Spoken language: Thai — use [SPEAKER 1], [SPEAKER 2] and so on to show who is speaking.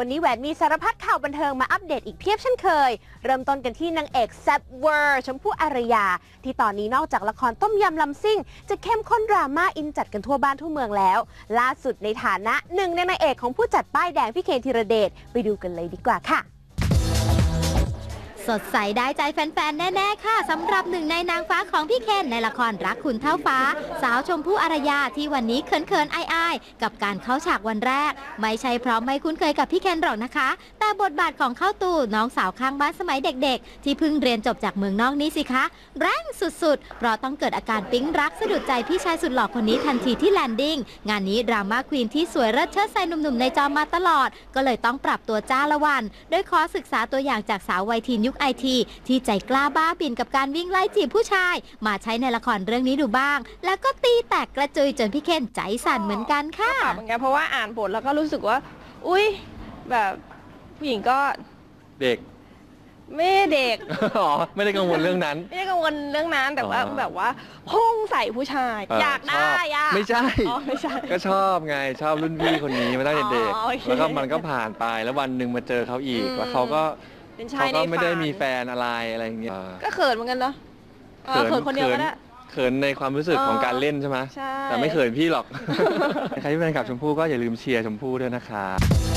[SPEAKER 1] วันนี้แหวนมีสารพัดข่าวบันเทิงมาอัปเดตอีกเพียบเช่นเคย เริ่มต้นกันที่นางเอกแซ่บเวอร์ชมพู่อารยา ที่ตอนนี้นอกจากละครต้มยำลำซิ่ง จะเข้มข้นดราม่าอินจัดกันทั่วบ้านทั่วเมืองแล้ว ล่าสุดในฐานะหนึ่งในนางเอกของผู้จัดป้ายแดงพี่เคนธีรเดชไปดูกันเลยดีกว่าค่ะ
[SPEAKER 2] สดใสได้ใจแฟนๆ แน่ ๆ ค่ะสำหรับหนึ่งในนางฟ้าของพี่เคนในละครรักคุณเท่าฟ้า สาวชมพู่อารยาที่วันนี้เขินๆอายๆ กับการเข้าฉากวันแรก ไม่ใช่เพราะไม่คุ้นเคยกับพี่เคนหรอกนะคะ แต่บทบาทของเข้าตู่น้องสาวข้างบ้านสมัยเด็กๆ ที่เพิ่งเรียนจบจากเมืองนอกนี้สิคะ แรงสุดๆ เพราะต้องเกิดอาการปิ๊งรักสะดุดใจพี่ชายสุดหล่อคนนี้ทันทีที่แลนดิ้งงานนี้ดราม่าควีนที่สวยเลิศเชิดใส่หนุ่มๆในจอมาตลอด ก็เลยต้องปรับตัวจ้าละวันโดยขอศึกษาตัวอย่างจากสาววัยทีนยุคไอทีที่ใจกล้าบ้าบินกับการวิ่งไล่จีบผู้ชาย มาใช้ในละครเรื่องนี้ดูบ้าง แล้วก็ตีแตกกระจุยจนพี่เคนใจสั่นเหมือนกันค่ะ
[SPEAKER 3] ปรับเหมือนกันเพราะว่าอ่านบทแล้วก็รู้สึกว่า อุ้ยแบบผู้หญิงก็
[SPEAKER 4] เด็ก
[SPEAKER 3] ไม่เด็ก
[SPEAKER 4] อ๋อ ไม่ได้กังวลเรื่องนั้น
[SPEAKER 3] ไม่ได้กังวลเรื่องนั้นแต่ว่า
[SPEAKER 4] อ๋อ
[SPEAKER 3] แบบว่าพุ่งใส่ผู้ชาย
[SPEAKER 4] เออ
[SPEAKER 3] อยากได้
[SPEAKER 4] ชอบ
[SPEAKER 3] อะ
[SPEAKER 4] ไม่ใช่
[SPEAKER 3] อ๋อไม่ใช่
[SPEAKER 4] ก็ชอบไงชอบรุ่นพี่คนนี้มาตั้งแต่เด็ก
[SPEAKER 3] อ๋อโอเค
[SPEAKER 4] แล้วก็มันก็ผ่านไปแล้ววันหนึ่งมาเจอเขาอีก
[SPEAKER 3] อืม
[SPEAKER 4] แล้วเขาก็
[SPEAKER 3] เป็นชา
[SPEAKER 4] เขา
[SPEAKER 3] ยใน
[SPEAKER 4] ก็
[SPEAKER 3] ฝัน
[SPEAKER 4] ไม่ได้มีแฟนอะไรอะไรอย่างเงี้ย
[SPEAKER 3] ก็เขินเหมือนกันเนาะเออเขินคนเดียวก็ได้
[SPEAKER 4] เขินในความรู้สึก
[SPEAKER 3] อ๋อ
[SPEAKER 4] ของการเล่นใช่ไหม
[SPEAKER 3] ใช่
[SPEAKER 4] แต่ไม่เขินพี่หรอก ใครที่เป็นแฟนคลับชมพู่ก็อย่าลืมเชียร์ชมพู่ด้วยนะคะ